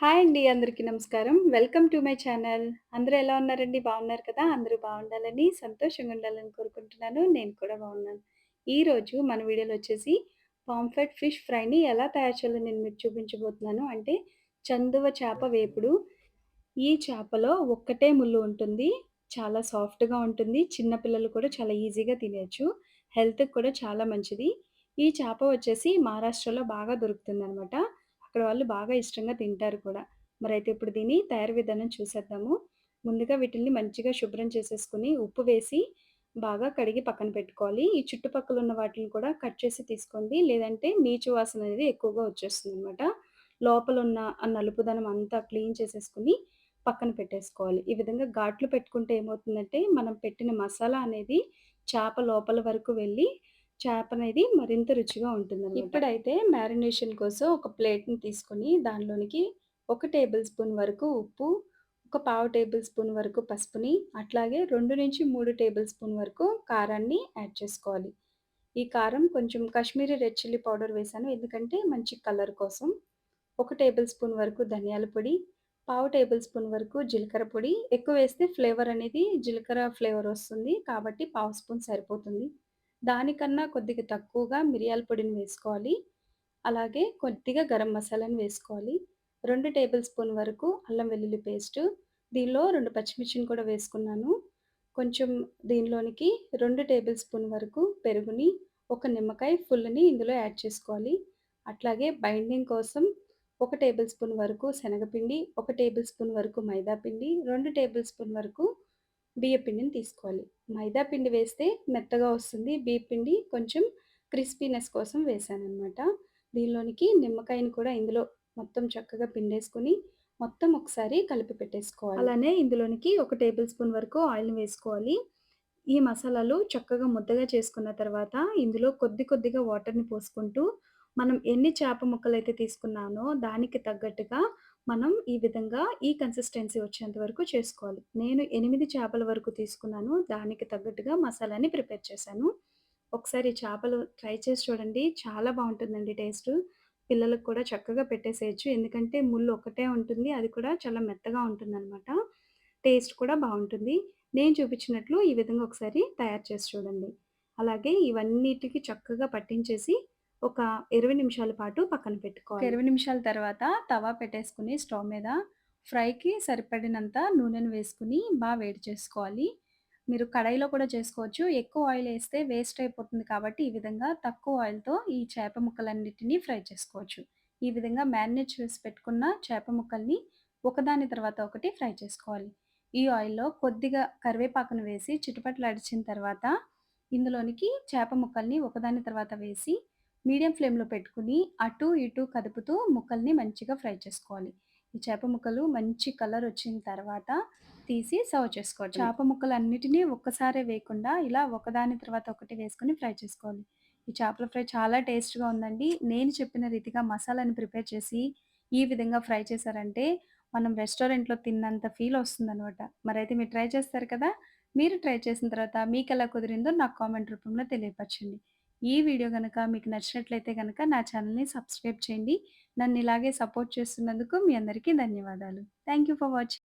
Hi అండి. అందరికీ నమస్కారం. Welcome to my channel. అందరూ ఎలా ఉన్నారండి? బాగున్నారు కదా! అందరూ బాగుండాలని, సంతోషంగా ఉండాలని కోరుకుంటున్నాను. నేను కూడా బాగున్నాను. ఈరోజు మన వీడియోలో వచ్చేసి పాంఫెట్ ఫిష్ ఫ్రైని ఎలా తయారు చేయాలో నేను మీకు చూపించబోతున్నాను. అంటే చందువ చేప వేపుడు. ఈ చేపలో ఒక్కటే ముల్లు ఉంటుంది. చాలా సాఫ్ట్‌గా ఉంటుంది. చిన్నపిల్లలు కూడా చాలా ఈజీగా తినేయచ్చు హెల్త్‌కి కూడా చాలా మంచిది. ఈ చేప వచ్చేసి మహారాష్ట్రలో బాగా దొరుకుతుందనమాట. అక్కడ వాళ్ళు బాగా ఇష్టంగా తింటారు కూడా. మరి అయితే ఇప్పుడు దీని తయారు విధానం చూసేద్దాము. ముందుగా వీటిల్ని మంచిగా శుభ్రం చేసేసుకొని, ఉప్పు వేసి బాగా కడిగి పక్కన పెట్టుకోవాలి. ఈ చుట్టుపక్కల ఉన్న వాటిని కూడా కట్ చేసి తీసుకోండి. లేదంటే నీచు వాసన అనేది ఎక్కువగా వచ్చేస్తుంది అన్నమాట లోపలున్న ఆ నలుపుదనం అంతా క్లీన్ చేసేసుకొని పక్కన పెట్టేసుకోవాలి. ఈ విధంగా ఘాట్లు పెట్టుకుంటే ఏమవుతుందంటే, మనం పెట్టిన మసాలా అనేది చేప లోపల వరకు వెళ్ళి చేప అనేది మరింత రుచిగా ఉంటుంది ఇప్పుడైతే మ్యారినేషన్ కోసం ఒక ప్లేట్‌ని తీసుకొని దానిలోనికి ఒక టేబుల్ స్పూన్ వరకు ఉప్పు, ఒక పావు టేబుల్ స్పూన్ వరకు పసుపుని, అట్లాగే 2-3 టేబుల్ స్పూన్ వరకు కారాన్ని యాడ్ చేసుకోవాలి. ఈ కారం కొంచెం కాశ్మీరీ రెడ్ చిల్లీ పౌడర్ వేసాను ఎందుకంటే మంచి కలర్ కోసం. ఒక టేబుల్ స్పూన్ వరకు ధనియాల పొడి, పావు టేబుల్ స్పూన్ వరకు జీలకర్ర పొడి. ఎక్కువ వేస్తే ఫ్లేవర్ అనేది జీలకర్ర ఫ్లేవర్ వస్తుంది. కాబట్టి పావు స్పూన్ సరిపోతుంది. దానికన్నా కొద్దిగా తక్కువగా మిరియాల పొడిని వేసుకోవాలి. అలాగే కొద్దిగా గరం మసాలాని వేసుకోవాలి. రెండు టేబుల్ స్పూన్ వరకు అల్లం వెల్లుల్లి పేస్టు. దీనిలో రెండు పచ్చిమిర్చిని కూడా వేసుకున్నాను. కొంచెం దీనిలోనికి రెండు టేబుల్ స్పూన్ వరకు పెరుగుని, ఒక నిమ్మకాయ ఫుల్‌ని ఇందులో యాడ్ చేసుకోవాలి. అట్లాగే బైండింగ్ కోసం ఒక టేబుల్ స్పూన్ వరకు శనగపిండి, ఒక టేబుల్ స్పూన్ వరకు మైదా పిండి, రెండు టేబుల్ స్పూన్ వరకు బియ్యపిండిని తీసుకోవాలి. మైదా పిండి వేస్తే మెత్తగా వస్తుంది. బియ్యపిండి కొంచెం క్రిస్పీనెస్ కోసం వేసానన్నమాట దీనిలోనికి నిమ్మకాయని కూడా ఇందులో మొత్తం చక్కగా పిండేసుకుని మొత్తం ఒకసారి కలిపి పెట్టేసుకోవాలి. అలానే ఇందులోనికి ఒక టేబుల్ స్పూన్ వరకు ఆయిల్‌ని వేసుకోవాలి. ఈ మసాలాలు చక్కగా ముద్దగా చేసుకున్న తర్వాత, ఇందులో కొద్ది కొద్దిగా వాటర్‌ని పోసుకుంటూ, మనం ఎన్ని చేప ముక్కలైతే తీసుకున్నానో దానికి తగ్గట్టుగా మనం ఈ విధంగా ఈ కన్సిస్టెన్సీ వచ్చేంత వరకు చేసుకోవాలి. నేను ఎనిమిది చేపల వరకు తీసుకున్నాను. దానికి తగ్గట్టుగా మసాలాని ప్రిపేర్ చేశాను. ఒకసారి చేపలు ట్రై చేసి చూడండి. చాలా బాగుంటుందండి టేస్ట్ పిల్లలకు కూడా చక్కగా పెట్టేసేయొచ్చు. ఎందుకంటే ముళ్ళు ఒకటే ఉంటుంది. అది కూడా చాలా మెత్తగా ఉంటుందనమాట. టేస్ట్ కూడా బాగుంటుంది నేను చూపించినట్లు ఈ విధంగా ఒకసారి తయారు చేసి చూడండి. అలాగే ఇవన్నిటికి చక్కగా పట్టించేసి ఒక 20 నిమిషాల పాటు పక్కన పెట్టుకోవాలి. 20 నిమిషాల తర్వాత తవా పెట్టేసుకొని స్టవ్ మీద ఫ్రైకి సరిపడినంత నూనెను వేసుకొని బా వేడి చేసుకోవాలి. మీరు కడాయిలో కూడా చేసుకోవచ్చు. ఎక్కువ ఆయిల్ ఏస్తే వేస్ట్ అయిపోతుంది కాబట్టి ఈ విధంగా తక్కువ ఆయిల్‌తో ఈ చేప ముక్కలన్నిటిని ఫ్రై చేసుకోవచ్చు. ఈ విధంగా మ్యారినేట్ చేసి పెట్టుకున్న చేప ముక్కల్ని ఒకదాని తర్వాత ఒకటి ఫ్రై చేసుకోవాలి. ఈ ఆయిల్‌లో కొద్దిగా కరివేపాకును వేసి చిటపటలాడిచిన తర్వాత ఇందులోనికి చేప ముక్కల్ని ఒకదాని తర్వాత వేసి మీడియం ఫ్లేమ్‌లో పెట్టుకొని అటు ఇటు కదుపుతూ ముక్కల్ని మంచిగా ఫ్రై చేసుకోవాలి. ఈ చేప ముక్కలు మంచి కలర్ వచ్చిన తర్వాత తీసి సర్వ్ చేసుకోవటమే. చేప ముక్కలన్నిటిని ఒక్కసారే వేయకుండా ఇలా ఒకదాని తర్వాత ఒకటి వేసుకొని ఫ్రై చేసుకోవాలి. ఈ చేపల ఫ్రై చాలా టేస్ట్‌గా ఉందండి. నేను చెప్పిన రీతిగా మసాలాని ప్రిపేర్ చేసి ఈ విధంగా ఫ్రై చేశారంటే మనం రెస్టారెంట్‌లో తిన్నంత ఫీల్ వస్తుందనమాట. మరైతే మీరు ట్రై చేస్తారు కదా! మీరు ట్రై చేసిన తర్వాత మీకెలా కుదిరిందో నాకు కామెంట్ రూపంలో తెలియపరచండి. ఈ వీడియో కనుక మీకు నచ్చినట్లయితే కనుక నా ఛానల్‌ని సబ్స్క్రైబ్ చేయండి. నన్ను ఇలాగే సపోర్ట్ చేస్తున్నందుకు మీ అందరికీ ధన్యవాదాలు. Thank you for watching.